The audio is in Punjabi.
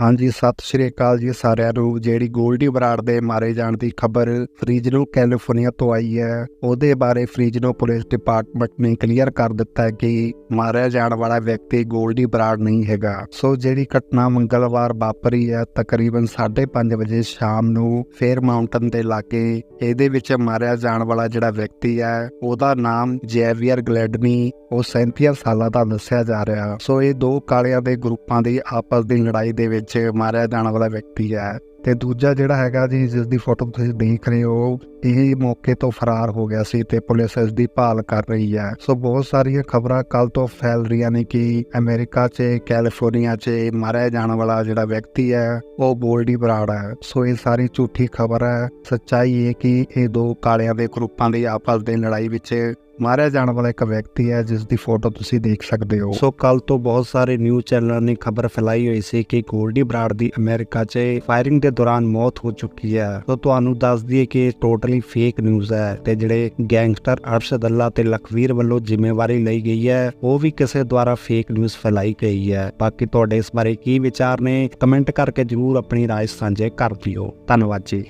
ਹਾਂਜੀ, ਸਤਿ ਸ਼੍ਰੀ ਅਕਾਲ ਜੀ ਸਾਰਿਆਂ ਨੂੰ। ਜਿਹੜੀ ਗੋਲਡੀ ਬਰਾੜ ਦੇ ਮਾਰੇ ਜਾਣ ਦੀ ਖਬਰ ਫਰੀਜ਼ਨੋ ਕੈਲੀਫੋਰਨੀਆ ਤੋਂ ਆਈ ਹੈ, ਉਹਦੇ ਬਾਰੇ ਫਰੀਜ਼ਨੋ ਪੁਲਿਸ ਡਿਪਾਰਟਮੈਂਟ ਨੇ ਕਲੀਅਰ ਕਰ ਦਿੱਤਾ ਹੈ ਕਿ ਮਾਰਿਆ ਜਾਣ ਵਾਲਾ ਵਿਅਕਤੀ ਗੋਲਡੀ ਬਰਾੜ ਨਹੀਂ ਹੈਗਾ। ਸੋ ਜਿਹੜੀ ਘਟਨਾ ਮੰਗਲਵਾਰ ਵਾਪਰੀ ਹੈ, ਤਕਰੀਬਨ 5:30 ਵਜੇ ਸ਼ਾਮ ਨੂੰ ਫੇਰ ਮਾਊਂਟਨ ਦੇ ਲਾਗੇ, ਇਹਦੇ ਵਿੱਚ ਮਾਰਿਆ ਜਾਣ ਵਾਲਾ ਜਿਹੜਾ ਵਿਅਕਤੀ ਹੈ, ਉਹਦਾ ਨਾਮ ਜੈਵੀਅਰ ਗਲੈਡਨੀ, ਉਹ 37 ਸਾਲਾਂ ਦਾ ਦੱਸਿਆ ਜਾ ਰਿਹਾ। ਸੋ ਇਹ ਦੋ ਕਾਲਿਆਂ ਦੇ ਗਰੁੱਪਾਂ ਦੀ ਆਪਸ ਦੀ ਲੜਾਈ ਦੇ ਵਿੱਚ ਮਾਰਿਆ ਜਾਣ ਵਾਲਾ ਵਿਅਕਤੀ ਹੈ। ਤੇ ਦੂਜਾ ਜਿਹੜਾ ਹੈਗਾ ਜੀ, ਜਿਸ ਦੀ ਫੋਟੋ ਤੁਸੀਂ ਦੇਖ ਰਹੇ ਹੋ, ਇਹ ਮੌਕੇ ਤੋਂ ਫਰਾਰ ਹੋ ਗਿਆ ਸੀ ਤੇ ਪੁਲਿਸ ਇਸ ਦੀ ਭਾਲ ਕਰ ਰਹੀ ਹੈ। ਸੋ ਬਹੁਤ ਸਾਰੀਆਂ ਖਬਰਾਂ ਕੱਲ ਤੋਂ ਫੈਲ ਰਹੀਆਂ ਨੇ ਕਿ ਅਮਰੀਕਾ 'ਚ, ਕੈਲੀਫੋਰਨੀਆ 'ਚ ਮਾਰਿਆ ਜਾਣ ਵਾਲਾ ਜਿਹੜਾ ਵਿਅਕਤੀ ਹੈ, ਉਹ ਬੋਲਡੀ ਬਰਾੜ ਹੈ। ਸੋ ਇਹ ਸਾਰੀ ਝੂਠੀ ਖਬਰ ਹੈ। ਸੱਚਾਈ ਇਹ ਕਿ ਇਹ ਦੋ ਕਾਲਿਆਂ ਦੇ ਗਰੁੱਪਾਂ ਦੀ ਆਪਸ ਦੀ ਲੜਾਈ ਵਿੱਚ ਮਾਰਿਆ ਜਾਣ ਵਾਲਾ ਇੱਕ ਵਿਅਕਤੀ ਹੈ, ਜਿਸ ਦੀ ਫੋਟੋ ਤੁਸੀਂ ਦੇਖ ਸਕਦੇ ਹੋ। ਸੋ ਕੱਲ ਤੋਂ ਬਹੁਤ ਸਾਰੇ ਨਿਊਜ਼ ਚੈਨਲਾਂ ਨੇ ਖਬਰ ਫੈਲਾਈ ਹੋਈ ਸੀ ਕਿ ਗੋਲਡੀ ਬਰਾੜ ਦੀ ਅਮਰੀਕਾ 'ਚ ਫਾਇਰਿੰਗ ਦੇ ਦੌਰਾਨ ਮੌਤ ਹੋ ਚੁੱਕੀ ਹੈ ਸੋ ਤੁਹਾਨੂੰ ਦੱਸ ਦਈਏ ਕਿ ਇਹ ਟੋਟਲੀ ਫੇਕ ਨਿਊਜ਼ ਹੈ ਤੇ ਜਿਹੜੇ ਗੈਂਗਸਟਰ ਅਰਸ਼ਦ ਅੱਲਾ ਤੇ ਲਖਵੀਰ ਵੱਲੋਂ ਜ਼ਿੰਮੇਵਾਰੀ ਲਈ ਗਈ ਹੈ ਉਹ ਵੀ ਕਿਸੇ ਦੁਆਰਾ ਫੇਕ ਨਿਊਜ਼ ਫੈਲਾਈ ਗਈ ਹੈ ਬਾਕੀ ਤੁਹਾਡੇ ਇਸ ਬਾਰੇ ਕੀ ਵਿਚਾਰ ਨੇ ਕਮੈਂਟ ਕਰਕੇ ਜਰੂਰ ਆਪਣੀ رائے ਸਾਂਝੇ ਕਰ ਦਿਓ ਧੰਨਵਾਦ ਜੀ